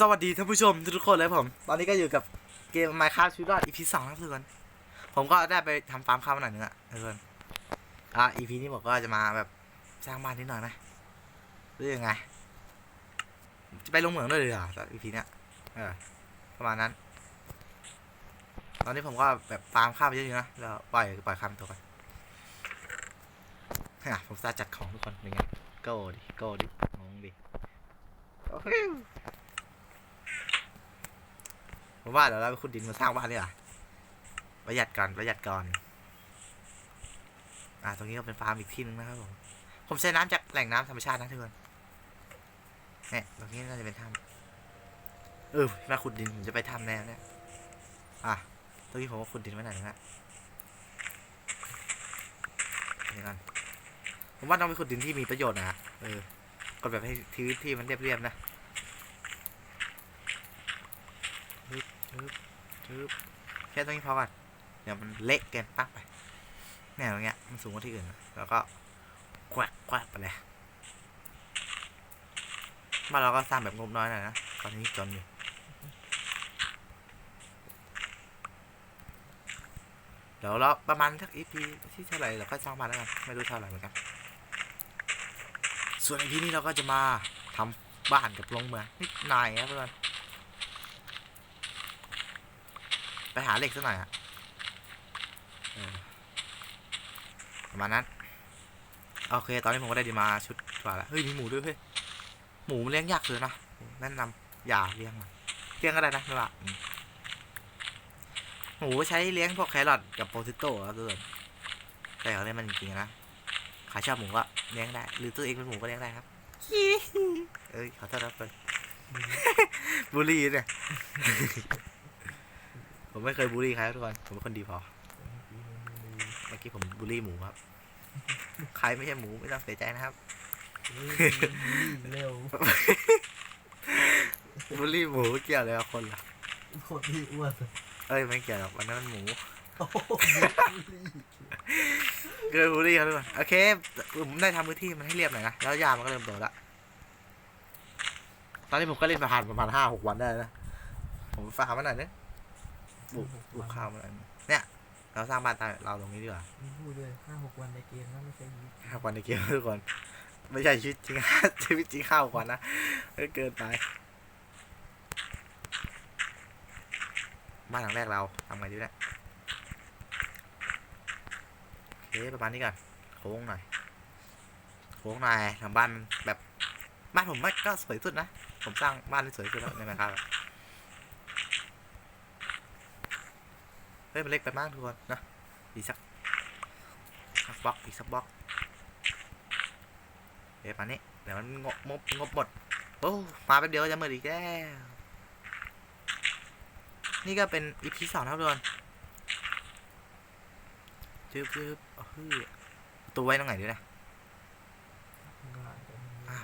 สวัสดีท่านผู้ชมทุกคนเลยผม ตอนนี้ก็อยู่กับเกม Minecraft ชีวิตรอด EP สองแล้วทุกคนผมก็ได้ไปทำฟาร์มข้าวมาหน่อยนึงอะทุกคนอะ EP นี้ผมก็จะมาแบบสร้างบ้านนิดหน่อยนะหรือยังไง จะไปลงเหมืองด้วยเลยเหรอตอน EP เนี้ยเออประมาณนั้น ตอนนี้ผมก็แบบฟาร์มข้าวไปเยอะอยู่นะแล้วปล่อยปล่อยข้ามตัวกันอะผมจะจัดของทุกคนเป็นไงโก้ดิโก้ดิงงดิโอ้โห ผมว่าเดี๋ยวเราไปขุดดินมาสร้างบ้านดีกว่าประหยัดก่อนประหยัดก่อน อ่าตรงนี้ก็เป็นฟาร์มอีกที่นึงนะครับผม ผมใช้น้ำจากแหล่งน้ำธรรมชาตินะทุกคนเนี่ยตรงนี้น่าจะเป็นถ้ำเออมาขุดดินผมจะไปทำแน่เนี่ย อะตรงนี้ผมก็ขุดดินไว้หน่อยนึงละเดี๋ยวกันผมว่าต้องไปขุดดินที่มีประโยชน์นะฮะเออกดแบบให้ทีที่มันเรียบๆนะ ชึบ ชึบแค่ตรงนี้พอก่อนเดี๋ยวมันเละเกินปักไปเนี่ยตรงเนี้ยมันสูงกว่าที่อื่น แล้วก็แควกแควกไปเลยมานเราก็สร้างแบบงบน้อยหน่อยนะตอนนี้จนอยู่เดี๋ยวเราประมาณทักอีพีที่เท่าไหร่เราก็สร้างบ้านแล้วกันไม่รู้เท่าไหร่เหมือนกันส่วนอีพีนี้เราก็จะมาทำบ้านกับลงเมืองนิดหน่อยนะเพื่อน ไปหาเหล็กสักหน่อยอะเออประมาณนั้น โอเค ตอนนี้ผมก็ได้ดีมาชุดกว่าแล้ว เฮ้ย มีหมูด้วยเฮ้ย หมูมันเลี้ยงยากเลยนะ แนะนำอย่าเลี้ยงมันเลี้ยงก็ได้นะไม่ว่าอืมหมูใช้เลี้ยงพวกแครอทกับโปเตโต้ครับทุกคนแต่เขาเลี้ยงมันจริงๆนะใครชอบหมูก็เลี้ยงได้ หรือตัวเองเป็นหมูก็เลี้ยงได้ครับเอ้ยขอโทษครับเพื่อนบูลลี่เนี่ย ผมไม่เคยบูลลี่ใครครับทุกคน ผมเป็นคนดีพอ เมื่อกี้ผมบูลลี่หมูครับ ใครไม่ใช่หมูไม่ต้องเสียใจนะครับ เร็วบูลลี่หมูเกี่ยวอะไรกับคนล่ะโคตรที่อ้วนเอ้ยไม่เกี่ยวหรอกวันนั้นมันหมูโอ้โหเกินบูลลี่ครับทุกคน โอเคผมได้ทำพื้นที่มันให้เรียบหน่อยนะ แล้วยามันก็เริ่มโตละ ตอนนี้ผมก็เล่นมาผ่านประมาณห้าหกวันได้แล้วนะ ผมฝากมาหน่อยนึง ปลูกปลูกข้าวมาหน่อยนึงเนี่ย เราสร้างบ้านตามเราตรงนี้ดีกว่ามีพูดเลยห้าหกวันในเกมนะไม่ใช่ยีห้าวันในเกมทุกคนไม่ใช่ชีวิตจริงชีวิตจริงห้าวันนะเออเกินไปบ้านหลังแรกเราทำไงดีเนี่ยโอเคประมาณนี้ก่อนโค้งหน่อยโค้งหน่อยทำบ้านแบบบ้านผมไม่ก็สวยสุดนะ ผมสร้างบ้านที่สวยสุดแล้วในแมครับ เฮ้ยมันเล็กไปมากทุกคนนะอีกสักสักบล็อกอีกสักบล็อกเดี๋ยวมานี้เดี๋ยวมันงบงบงบหมดโอ้มาแป๊บเดียวจะมืดอีกแล้วนี่ก็เป็นอีพีสองครับทุกคนจึ๊บจึ๊บโอ้โหตัวไว้ตรงไหนดีนะ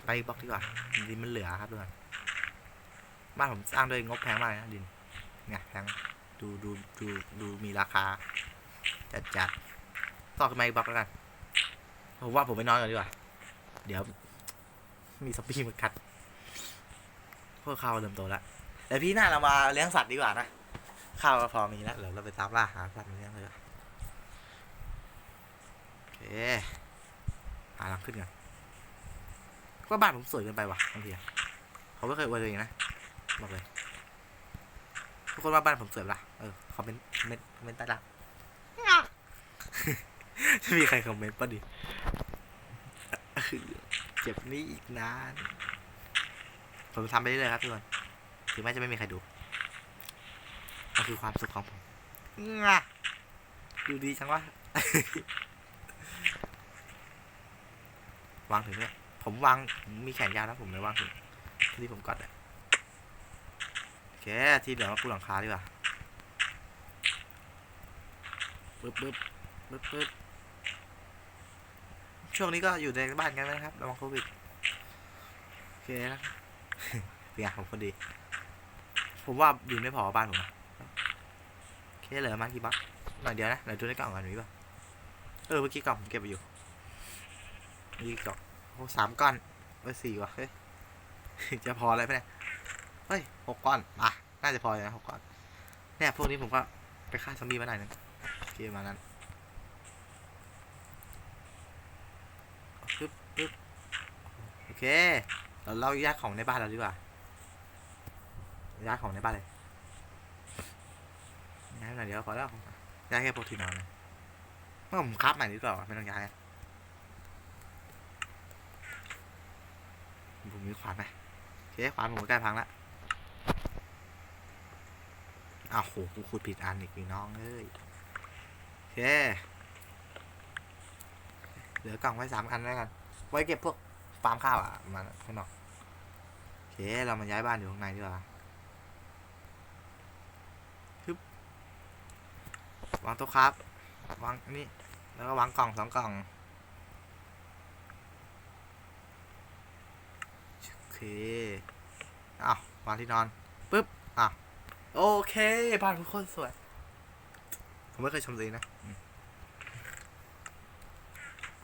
ไปบล็อกดีกว่าดินมันเหลือครับทุกคนบ้านผมสร้างด้วยงบแพงมากนะดินเนี่ยแพง ดูดูดูดูมีราคา จัดจัดต่อขึ้นมาอีกบล็อกแล้วกันผมว่าผมไปนอนก่อนดีกว่า เดี๋ยว มีสปีมากัดพวกข้าวเริ่มโตแล้วแต่พี่หน้าเรามาเลี้ยงสัตว์ดีกว่านะข้าวพอมีแล้วเดี๋ยวเราไปตามล่าหาสัตว์มาเลี้ยงเลยโอเคหาทางขึ้นกันว่าบ้านผมสวยเกินไปว่ะบางทีอะเขาไม่เคยอวยตัวเองนะบอกเลย ทุกคนว่าบ้านผมสวยปะล่ะเออคอมเมนต์คอมเมนต์คอมเมนต์ใต้ล่างจะมีใครคอมเมนต์ป่ะดิเจ็บนี้อีกนานผมทำไปเรื่อยๆครับทุกคนถึงแม้จะไม่มีใครดูมันคือความสุขของผมงะดูดีจังวะวางถึงเนี่ยผมวางผมมีแขนยาวแล้วผมเลยวางถึงที่ผมกดอะ โอเคที่เหลือมาปูหลังคาดีกว่าปึ๊บปึ๊บปึ๊บปึ๊บช่วงนี้ก็อยู่ในบ้านกันนะครับระวังโควิดโอเคนะเป็นไงผมคนดี ผมว่าดินไม่พอบ้านผมนะโอเคเหลือมากี่บล็อกหน่อยเดียวนะเดี๋ยดูในกล่องก่อนมีป่ะเออเมื่อกี้กล่องผมเก็บไปอยู่เมื่อกี้กล่องโอ้สามก้อนเออสี่ว่ะเฮ้ยจะพออะไรไหมเนี่ย เฮ้ยหกก้อนอะน่าจะพออยู่นะหกก้อนเนี่ยพวกนี้ผมก็ไปฆ่าซอมบี้มาหน่อยนึงเคประมานั้นปึ๊บปึ๊บโอเคเราเรายกของในบ้านเราดีกว่าย้ายของในบ้านเลยย้ายหน่อยเดี๋ยวพอแล้วย้ายแค่พวกที่นอนเลยเมื่อผมคราฟใหม่ดีกว่าไม่ต้องย้ายผมมีขวานไหมโอเคขวานผมก็ใกล้พังละ อ้าวโหกูขุดผิดอันอีกพี่น้องเอ้ยโอเคเหลือกล่องไว้สามอันแล้วกัน ไว้เก็บพวกฟาร์มข้าวอะมาข้างนอกโอเคเรามาย้ายบ้านอยู่ข้างในดีกว่าฮึบวางโต๊ะครับวางนนี้แล้วก็วางกล่องสองกล่องโอเคอ้าววางที่นอนปึ๊บอะ โอเค บ้านทุกคนสวย ผมไม่เคยชมตัวเองนะอืม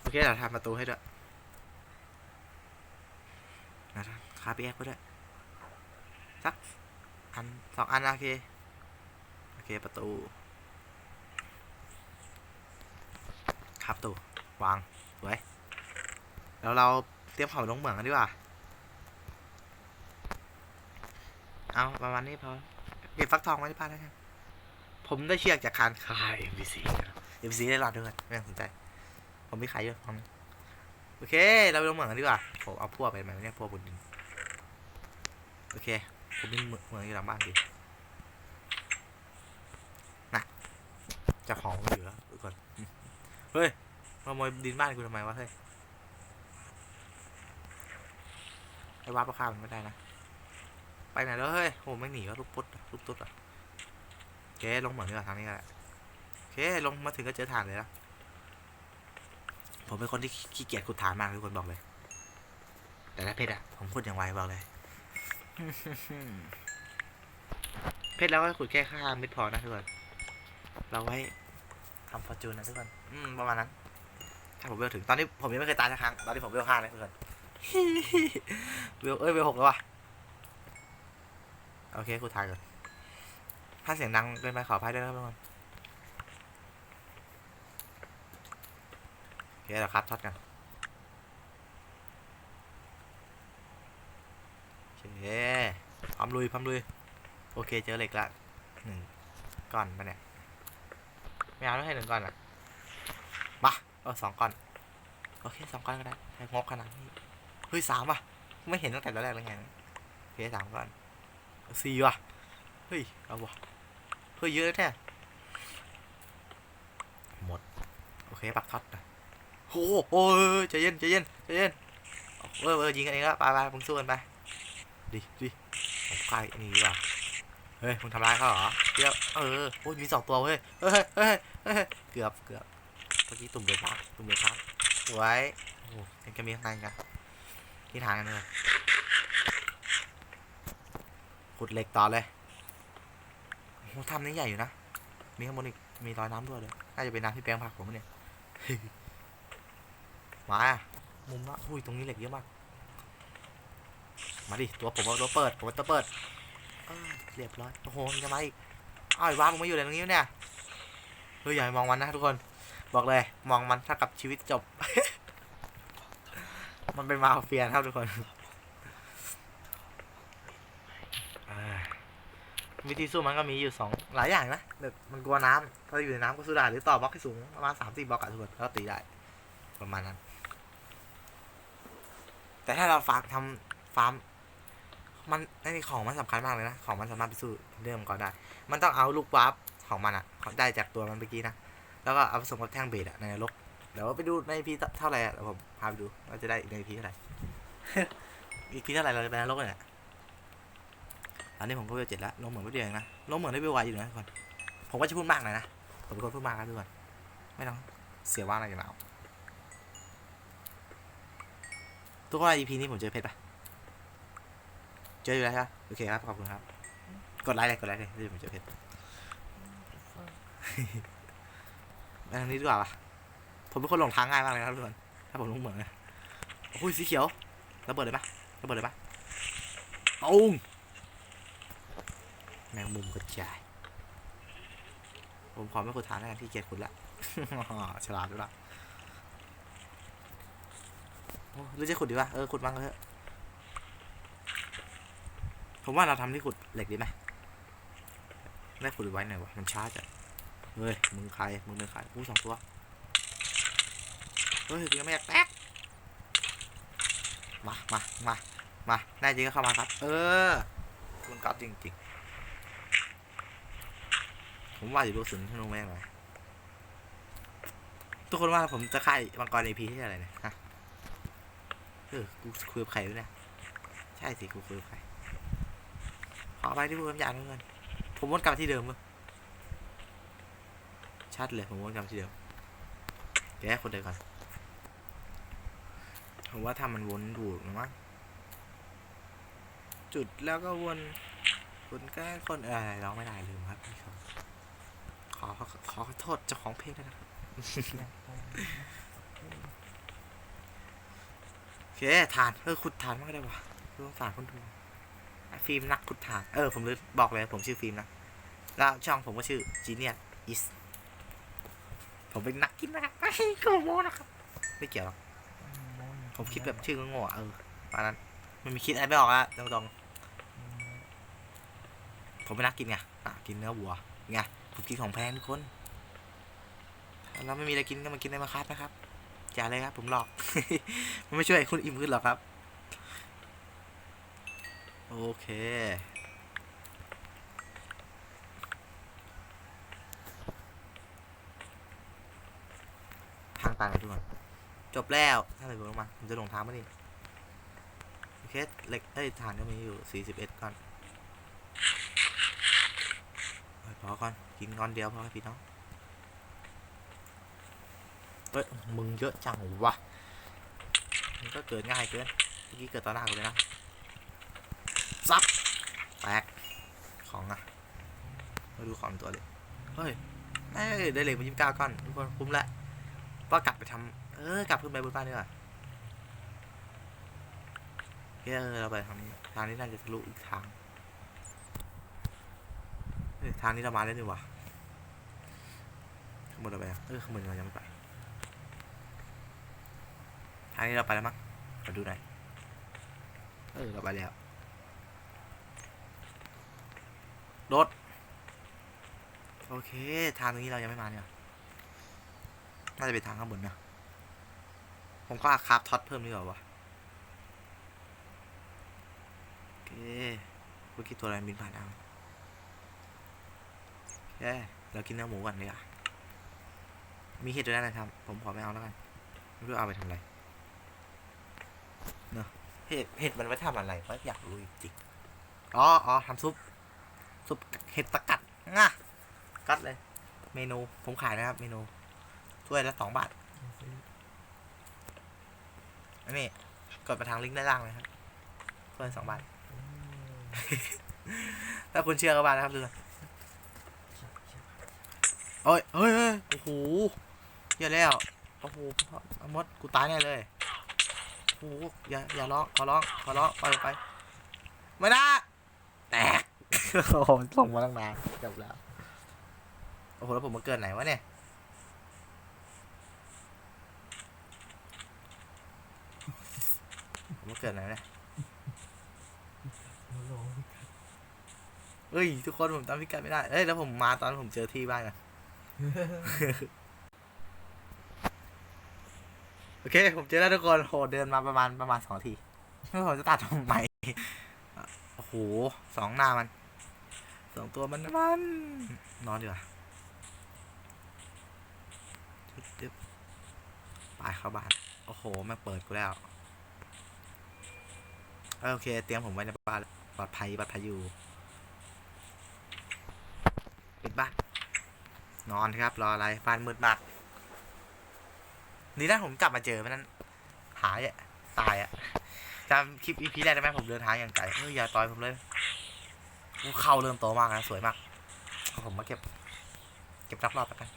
โอเคเดี๋ยวทำประตูให้ด้วยนะครับคาไปแยกไปด้วยสักอันสองอันนะโอเค โอเคประตูครับประตูวางสวยแล้วเราเตรียมเผาลงเหมืองกันดีกว่า เอาประมาณนี้พอ เก็บฟักทองไว้ที่บ้านแล้วกันผมได้เชือกจากคานคาย MVC นะครับ MVC ได้รอดด้วยไม่ต้องสนใจ ผมมีขายเยอะพร้อมโอเค เราไปลงเหมืองกันดีกว่าผมเอาพวกไปไหมเนี่ยพวกบนดินโอเค ผมมีเหมืองเหมืองอยู่หลังบ้านดีนะเจะของมันเหลือดูก่อนอืมเฮ้ยมาขโมยดินบ้านกูทำไมวะเฮ้ยไอ้วาประคามันไม่ได้นะ ไปไหนแล้วเฮ้ยโหไม่หนีวะลูกปุ๊ดอะลูกตุ๊ดอะโอเคลงเหมืองดีกว่าทางนี้ก็ได้โอเคลงมาถึงก็เจอฐานเลยนะผมเป็นคนที่ขี้เกียจขุดฐานมากทุกคนบอกเลย แต่ถ้าเพชรอะผมขุดอย่างไวบอกเลย เพชรเราก็ขุดแค่ข้างเม็ดพอนะทุกคนเราไว้ทำฟอร์จูนนะทุกคนอืมประมาณนั้น ถ้าผมเวลถึงตอนนี้ผมยังไม่เคยตายสักครั้งตอนนี้ผมเวลห้าเลยทุกคนเวลเอ้ยเวลหกแล้วว่ะ โอเคกูถ่ายก่อนถ้าเสียงดังเกินไปขออภัยด้วยนะครับทุกคนโอเคเดี๋ยวครับช็อตกันโอเคพร้อมลุยพร้อมลุย โอเคเจอเหล็กละหนึ่งก้อนไปเนี่ยไม่เอาแล้วให้หนึ่งก้อนอะมาเออสองก้อน โอเคสองก้อนก็ได้ให้งบขนาดนี้เฮ้ยสามว่ะ ไม่เห็นตั้งแต่ตอนแรกแล้วไงโอเคสามก้อน สี่ว่ะ เฮ้ย เอาว่ะเฮ้ยเยอะแท้หมด โอเค ปักท็อตนะโอ้โหโอ้ยใจเย็นใจเย็นใจเย็นเออเออยิงกันเองแล้วไปไปมึงสู้กันไปดิดิผมใกล้นี่ดีกว่าเฮ้ยมึงทำร้ายเขาเหรอเดี๋ยวเออโอ้ยมีสองตัวเว้ยเฮ้ยเฮ้ยเฮ้ยเกือบเกือบเมื่อกี้ตุ่มเดือดค้าตุ่มเดือดค้างสวยโอ้โหยังจะมีข้างในกันที่ทางกันเลย ขุดเหล็กต่อเลยโอ้โหถ้ำนี้ใหญ่อยู่นะ มีข้างบนอีก มีรอยน้ำด้วยเลย น่าจะเป็นน้ำที่แปลงผักผมเนี่ยมาอะมุมละอุ้ย ตรงนี้เหล็กเยอะมาก มาดิ ตัวผมเอาตัวเปิด ผมตัวเปิดเรียบร้อย โอ้โห มันจะมาอีกอ้าวว้ามึงมาอยู่อะไรตรงนี้เนี่ย เฮ้ย อย่ามองมันนะทุกคน บอกเลย มองมันถ้ากับชีวิตจบ มันเป็นมาเฟียนครับทุกคนเอ้ย วิธีสู้มันก็มีอยู่สองหลายอย่างนะแบบมันกลัวน้ำถ้าอยู่ในน้ำก็สู้ได้หรือต่อบล็อกให้สูงประมาณสามสี่บล็อกอะทุกคนก็ตีได้ประมาณนั้น แต่ถ้าเราฟาร์มทำฟาร์มมันไอ้นี่ของมันสำคัญมากเลยนะ ของมันสามารถไปสู้เรื่องก่อนได้ มันต้องเอาลูกวาร์ปของมันอะของได้จากตัวมันเมื่อกี้นะ แล้วก็เอาผสมกับแท่งเบสอะในนรกเดี๋ยวไปดูในพีเท่าไหร่อะเดี๋ยวผมพาไปดูว่าจะได้ในพีเท่าไหร่อีพีเท่าไหร่เราจะไปนรกเลยเนี่ อันนี้ผมก็เวลเจ็ดแล้วลงเหมือนไม่เดียวเองนะลงเหมือนได้เวลไวอยู่นะทุกคนผมก็จะพูดมากหน่อยนะผมเป็นคนพูดมากนะทุกคนไม่ต้องเสียว่าอะไรกันเอาทุกคน EP นี้ผมเจอเพชรปะเจออยู่แล้วใช่ปะโอเคครับขอบคุณครับ กดไลค์เลยกดไลค์เลยที่ผมเจอเพชรไปทางนี้ดีกว่าปะผมเป็นคนหลงทางง่ายมากเลยครับทุกคนถ้าผมลงเหมืองนะโอ้ยสีเขียวระเบิดเลยปะระเบิดเลยปะปุ้ง แมงมุมกระจาย ผมขอไม่ขุดฐานแล้วกันที่เกียจขุดละ ฉลาดด้วยละหรือจะขุดดีวะเออขุดบ้างก็เถอะผมว่าเราทำที่ขุดเหล็กดีไหมไม่ขุดไว้หน่อยวะมันช้าจัดเฮ้ยมึงใครมึงเป็นใครกูสองตัวเฮ้ยยังไม่อยากแตกมามามามาแน่จริงก็เข้ามาครับ เออคุณก๊อฟจริงๆ ผมว่าอยู่ดูสุนทนุแม่งเลยทุกคนว่าผมจะค่ามังกรในพีที่อะไรเนี่ยฮะเออกูคุยกับใครวะเนี่ยใช่สิกูคุยกับใครขอไปที่พูดคำหยาบเพื่อนผมวนกลับที่เดิมเว้ยชัดเลยผมวนกลับที่เดิมแกคนเดียวก่อนผมว่าถ้ามันวนถูกนะมั้งจุดแล้วก็วนคนแก้คนเอออะไรร้องไม่ได้ลืมครับ อขอขอโทษเจ้าของเพลงด้วยนะครับโอเคฐานเออขุดฐานมากได้ว่ะดูสงสารคนดูไอ้ฟิล์มนักขุดฐาน เออ ผมลืมบอกเลยผมชื่อฟิล์มนะ แล้วช่องผมก็ชื่อ Genius is ผมเป็นนักกินนะครับไม่โกโมนะครับ ไม่เกี่ยวหรอกผมคิดแบบชื่อโง่ๆอะเออประมาณนั้นมันมีคิดอะไรไม่ออกอะตรงๆผมเป็นนักกินไง อะ กินเนื้อวัวไง ผมกินของแพงทุกคนถ้าเราไม่มีอะไรกินก็มากินในมาคับนะครับอย่าเลยครับ ผมหลอก มันไม่ช่วยคุณอิ่มขึ้นหรอกครับ โอเคทางตันกันทุกคนจบแล้วถ้าเลยลงมาผมจะลงทางมาดิโอเคเหล็กเอ้ยฐานก็มีอยู่ 41ก้อนเอาพอก่อน กินก้อนเดียวพอพี่น้องเฮ้ยมึงเยอะจังวะมันก็เกิดง่ายเกินเมื่อกี้เกิดต่อหน้ากูเลยนะซับแตกของอะมาดูของตัวเลยเฮ้ยได้เหล็กมายี่สิบเก้าก้อนทุกคนคุ้มละก็กลับไปทำเออกลับขึ้นไปบนบ้านดีกว่าเออเราไปทางนี้ทางนี้น่าจะทะลุอีกทาง ทางนี้เรามาแล้วนี่หว่าข้างบนเราไปเออข้างบนเรายังไม่ไป ทางนี้เราไปแล้วมั้งมาดูหน่อยเออเราไปแล้วรถโอเค ทางตรงนี้เรายังไม่มาเนี่ยน่าจะเป็นทางข้างบนนะผมก็คาฟท็อตเพิ่มดีกว่าวะโอเคเมื่อกี้ตัวอะไรบินผ่านเอา โอเคเรากินเนื้อหมูก่อนดีกว่ามีเห็ดด้วยนะครับ ผมขอไม่เอาแล้วกัน ไม่รู้เอาไปทำอะไร เนอะเห็ดเห็ดมันไว้ทำอะไรวะอยากรู้จริงอ๋ออ๋อทำซุป ซุปเห็ดตะกัดง่ะกัดเลย เมนู ผมขายนะครับ เมนู ถ้วยละสองบาทอันนี้กดไปทางลิงก์ด้านล่างเลยครับถ้วยสองบาท ถ้าคุณเชื่อก็บานะครับดูนะ โอ้ยเฮ้ยเฮ้ยโอ้โหเยอะแล้วโอ้โหมดกูตายแน่เลยโอ้โหอย่าอย่าร้องขอร้องขอร้องไปไปไม่ได้แตกโอ้โหส่งมาตั้งนานจบแล้วโอ้โหแล้วผมมาเกิดไหนวะเนี่ยผมมาเกิดไหนเนี่ยเฮ้ยทุกคนผมจำพิกัดไม่ได้เอ้ยแล้วผมมาตอนผมเจอที่บ้านกัน โอเค ผมเจอแล้วทุกคนโหเดินมาประมาณประมาณสองทีแล้วผมจะตัดทำไมโอ้โหสองหน้ามันสองตัวมันมันนอนดีกว่าจึ๊บไปเข้าบ้าน โอ้โหแม่งเปิดกูแล้วเอ้ยโอเคเตรียมผมไว้ในบ้านแล้วปลอดภัยปลอดภัยอยู่ ปิดบ้าน นอนครับ รออะไรบ้านมืดมากนี่ถ้าผมกลับมาเจอมันนั้น หายอะ ตายอะจำคลิปอีพีแรกได้ไหมผมเดินทางอย่างไกลเฮ้ยอย่าต่อยผมเลยกูเข้าเริ่มโตมากนะสวยมาก ผมมาเก็บ เก็บรอบๆแล้วกัน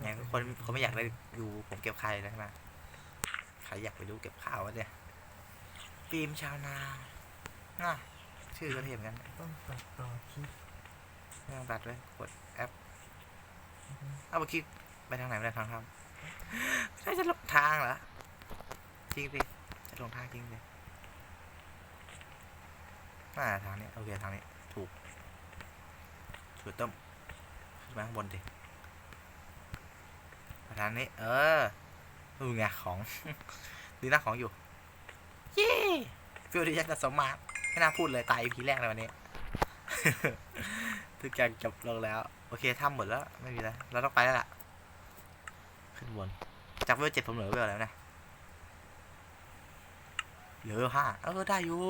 อย่างคนคนไม่อยากได้ดูผมเก็บใครนะนะใครอยากไปดูเก็บข้าววะเนี่ยฟิล์มชาวนาน่ะชื่อก็เท่เหมือนกันต้องตัดต่อคลิป ไม่ต้องตัดเลยกดแอปเอาเมื่อกี้ไปทางไหนไม่ได้ทางครับไม่ได้จะลงทางเหรอจริงสิจะลงทางจริงสิอ่าทางนี้โอเคทางนี้ถูกถูกต้มขึ้นมาข้างบนดิมาทางนี้ เออดูไงของ ดีนะของอยู่ เย้ฟิลที่ยักษ์สมมาตรไม่น่าพูดเลยตายพีแรกในวันนี้ ทุกอย่างจบลงแล้ว โอเคทำหมดแล้วไม่มีแล้วเราต้องไปแล้วล่ะ ขึ้นบน จากเวลเจ็ดผมเหลือเวลแล้วนะเหลือห้าเออได้อยู่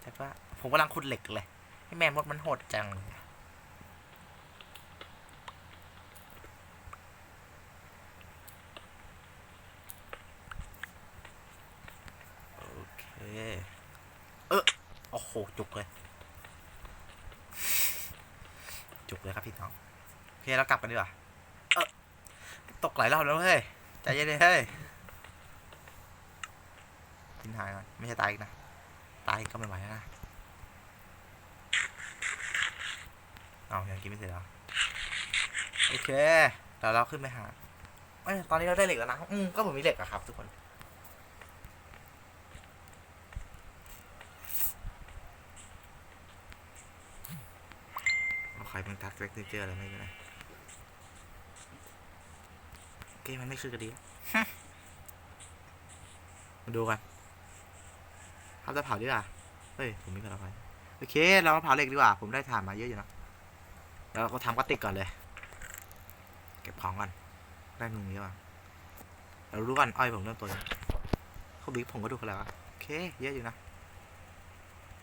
แต่ว่าผมกำลังขุดเหล็กเลยให้แม่มดมันโหดจังโอเค เออโอ้โหจุกเลย จุกเลยครับพี่น้อง โอเคเรากลับกันดีกว่าเออตกหลายรอบแล้วเฮ้ย ใจเย็นเลยเฮ้ย กินหายก่อนไม่ใช่ตายอีกนะ ตายก็ไม่ไหวแล้วนะ เอายังกินไม่เสร็จหรอโอเคเดี๋ยวเราขึ้นไปหาเอ้ยตอนนี้เราได้เหล็กแล้วนะ อืมก็ผมมีเหล็กอะครับทุกคน เอา ใครมันทักเฟกเจอร์อะไรไม่รู้นะเกมมันไม่คือกระดีมาดูกันเขาจะเผาดีกว่าเฮ้ย ผมมีกระไฟโอเค เรามาเผาเหล็กดีกว่า ผมได้ถ่านมาเยอะอยู่นะแล้วเราก็ทำกระติกก่อนเลย เก็บของก่อน ได้หนึ่งเยอะอะเรารู้กันอ้อยผมเริ่มตแล้วเขาบิ๊กผมก็ดูกันแล้วอะโอเค เยอะอยู่นะ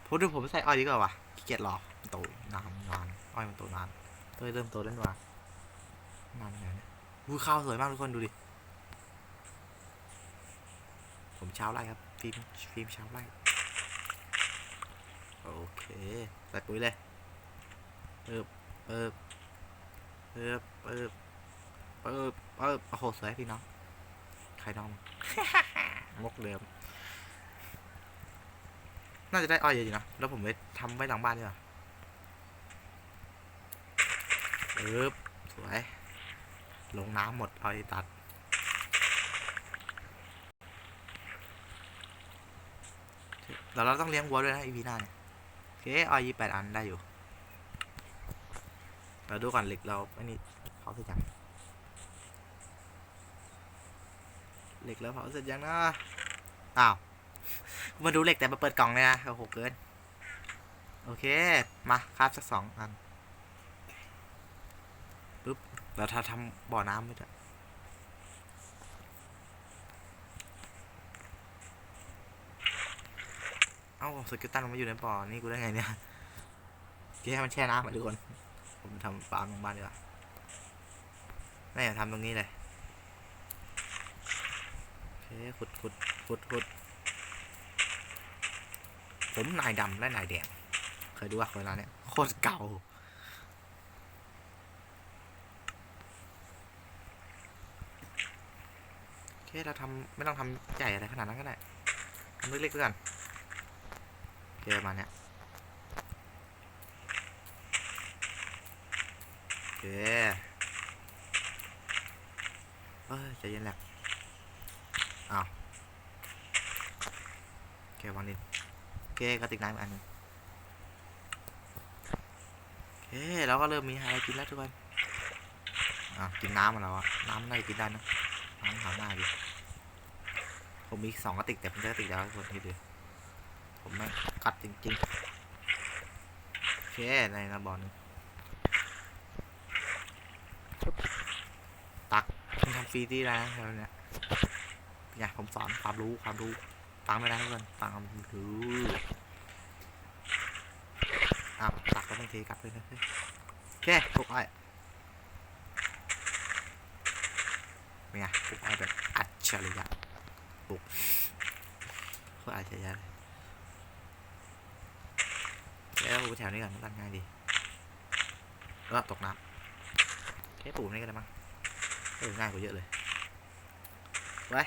พูดดูผมใส่อ้อยดีกว่าวะขี้เกียจรอมันโตนานนานอ้อยมันโตนาน เฮ้ยเริ่มโตแล้วนี่หว่านานไงเนี่ยวูข้าวสวยมากทุกคนดูดิ ผมเช้าไร่ครับฟิล์มฟิล์มเช้าไร่โอเคใส่ปุ๋ยเลยเปิบเปิบเปิบเปิบเปิบเปิบโอ้โหสวยพี่น้องใครน้องมกเดิมน่าจะได้อ้อยเยอะอยู่นะแล้วผมไปทำไว้หลังบ้านดีกว่าเปิบสวย ลงน้ำหมดอ้อยตัดแล้วเราต้องเลี้ยงวัวด้วยนะอีพีหน้าเนี่ยโอเคออยยี่แปดอันได้อยู่ เราดูก่อนเหล็กเราไอ้นี่เผาเสร็จยังเหล็กเราเผาเสร็จยังนะอ้าวมาดูเหล็กแต่มาเปิดกล่องเลยนะโอ้โหเกิน โอเค มาครับสักสองอัน ปุ๊บเราถ้าทำบ่อน้ำไว้ด้เอ้าสกิลตันมันมาอยู่ในบ่อนี่กูได้ไงเนี่ยแค่ให้มันแช่น้ำไปทุกคน ผมทำฟาร์มลงบ้านดีกว่านี่ทำตรงนี้เลยโอเคขุดขุดขุดขุดผมนายดำและนายแดงเคยดูว่าเวลาเนี้ยโคตรเก่า เคเราทำไม่ต้องทำใหญ่อะไรขนาดนั้นก็ได้ทำเล็กๆกันเคประมาณเนี้ยเคเอ้ยใจเย็นแหละอ้าวโอเควางดินโอเคกระติกน้ำอันนึงโอเคเราก็เริ่มมีอะไรกินแล้วทุกคนอะกินน้ำมาแล้วอะน้ำน่าจะกินได้นะน้ำหาง่ายดี ผมมีสองกระติกแต่ผมจะกระติกเดียวคนคิดดูผมไม่กัดจริงๆโอเคในระบอหนึงปึ๊บตักคุณทำฟรีที่แล้วนะเนี่ยเนี่ยผมสอนความรู้ความรู้ฟังไปนะทุกคนฟังความรู้อ้าวตักก็ต้องเทกลับเลยนะโอเคปลุกอ้อยเป็นไงปลุกอ้อแบบอัจฉริยะ ปลุกโคตรอัจฉริยะเลยแล้วกูแถวนี้ก่อนตันง่ายดีแล้วตกน้ำแค่ปูนี่ก็ได้มั้งเออง่ายกว่าเยอะเลยไว้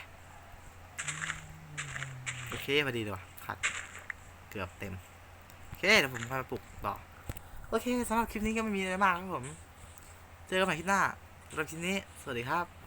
โอเคพอดีเลยว่ะขัดเกือบเต็มเคเดี๋ยวผมพาไปปลุกต่อ โอเคสำหรับคลิปนี้ก็ไม่มีอะไรมากครับผม เจอกันใหม่คลิปหน้าสำหรับคลิปนี้ สวัสดีครับ